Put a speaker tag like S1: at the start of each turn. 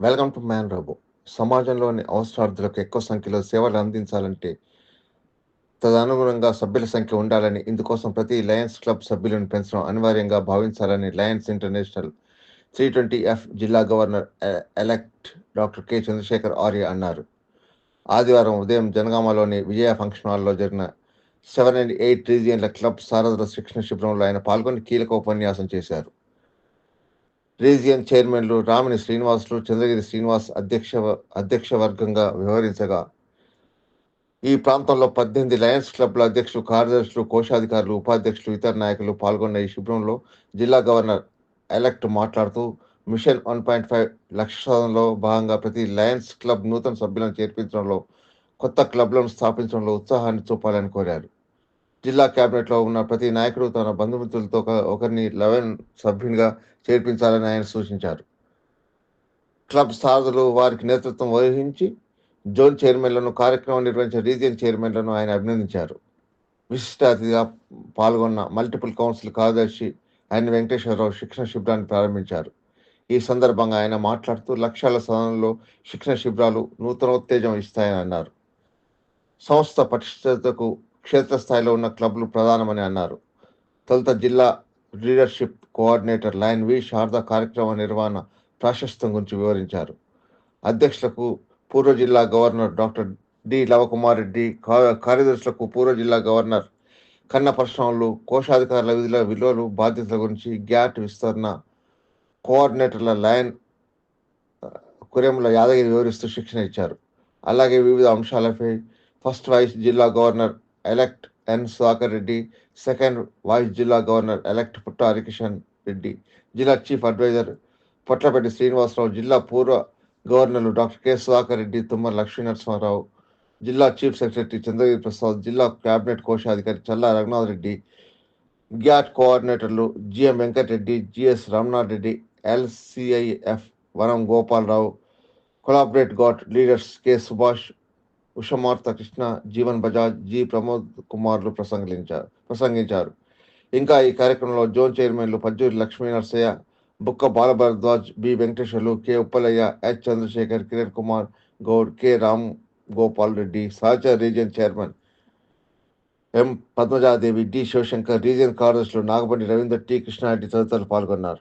S1: Welcome to man robo సమాజంలోని అవసరార్థులకు ఎక్కువ సంఖ్యలో సేవలు అందించాలంటే తదనుగుణంగా సభ్యుల సంఖ్య ఉండాలని ఇందుకోసం ప్రతి లయన్స్ క్లబ్ సభ్యులను పెంచడం అనివార్యంగా భావించాలని Lions International three twenty F జిల్లా governor elect doctor K Chandrashekar Arya అన్నారు. ఆదివారం ఉదయం జనగామలోని విజయ ఫంక్షన్ హాల్లో జరిగిన సెవెన్ అండ్ ఎయిట్ రీజియన్ల క్లబ్ సారథుల శిక్షణ శిబిరంలో ఆయన పాల్గొని కీలక ఉపన్యాసం చేశారు. రీజియన్ చైర్మన్లు రామిని శ్రీనివాసులు చంద్రగిరి శ్రీనివాస్ అధ్యక్ష అధ్యక్ష వర్గంగా వ్యవహరించగా ఈ ప్రాంతంలో పద్దెనిమిది లయన్స్ క్లబ్ల అధ్యక్షులు కార్యదర్శులు కోశాధికారులు ఉపాధ్యక్షులు ఇతర నాయకులు పాల్గొన్న ఈ శిబిరంలో జిల్లా గవర్నర్ ఎలక్ట్ మాట్లాడుతూ mission one point five lakh సాధనలో భాగంగా ప్రతి లయన్స్ క్లబ్ నూతన సభ్యులను చేర్పించడంలో కొత్త క్లబ్లను స్థాపించడంలో ఉత్సాహాన్ని చూపాలని కోరారు. జిల్లా కేబినెట్లో ఉన్న ప్రతి నాయకుడు తన బంధుమిత్రులతో ఒక- ఒకరిని లెవెన్ సభ్యునిగా చేర్పించాలని ఆయన సూచించారు. క్లబ్ సారథులు వారికి నేతృత్వం వహించి జోన్ చైర్మన్లను కార్యక్రమం నిర్వహించిన రీజియన్ చైర్మన్లను ఆయన అభినందించారు. విశిష్ట అతిథిగా పాల్గొన్న మల్టిపుల్ కౌన్సిల్ కార్యదర్శి ఆయన వెంకటేశ్వరరావు శిక్షణ శిబిరాన్ని ప్రారంభించారు. ఈ సందర్భంగా ఆయన మాట్లాడుతూ లక్ష్యాల సాధనలో శిక్షణ శిబిరాలు నూతనోత్తేజం ఇస్తాయని అన్నారు. సంస్థ పటిష్టతకు క్షేత్రస్థాయిలో ఉన్న క్లబ్లు ప్రధానమని అన్నారు. తొలుత జిల్లా leadership coordinator lion V Sharada కార్యక్రమ నిర్వహణ ప్రాశస్త్యం గురించి వివరించారు. అధ్యక్షులకు పూర్వ జిల్లా governor doctor D Lavakumar Reddy కార్యదర్శులకు పూర్వ జిల్లా గవర్నర్ కన్న పరశురాములు కోశాధికారుల విధుల విలువలు బాధ్యతల గురించి గ్యాట్ విస్తరణ కోఆర్డినేటర్ల లైన్ కురేముల కురెముల యాదగిరి వివరిస్తూ శిక్షణ ఇచ్చారు. అలాగే వివిధ అంశాలపై ఫస్ట్ వైస్ జిల్లా governor elect N Sudhakar Reddy second vice జిల్లా గవర్నర్ ఎలెక్ట్ పుట్ట హరికిషన్ రెడ్డి జిల్లా చీఫ్ అడ్వైజర్ పొట్లపల్లి శ్రీనివాసరావు జిల్లా పూర్వ గవర్నర్లు డాక్టర్ కె సుధాకర్ రెడ్డి తుమ్మల లక్ష్మీనరసింహారావు జిల్లా చీఫ్ సెక్రటరీ చంద్రగిరి ప్రసాద్ జిల్లా క్యాబినెట్ కోశాధికారి Challa Raghunath Reddy GAT కోఆర్డినేటర్లు GM Venkatreddy GS Ramnath Reddy LCIF Vanam Gopalarao collaborate GAT leaders K Subhash Ushamartha Krishna Jeevan Bajaj G Pramod కుమార్లు ప్రసంగించారు ప్రసంగించారు. ఇంకా ఈ కార్యక్రమంలో జోన్ చైర్మన్లు Pajjuri Lakshmi Narasayya Bukka Balabharadwaj B Venkateswarlu K Uppalaiah H Chandrashekar Kiran Kumar Goud K Ram Gopal Reddy సహచర region chairman M Padmajadevi D Shivashankar region కార్యదర్శులు Nagapalli Ravinder T Krishna Reddy తదితరులు పాల్గొన్నారు.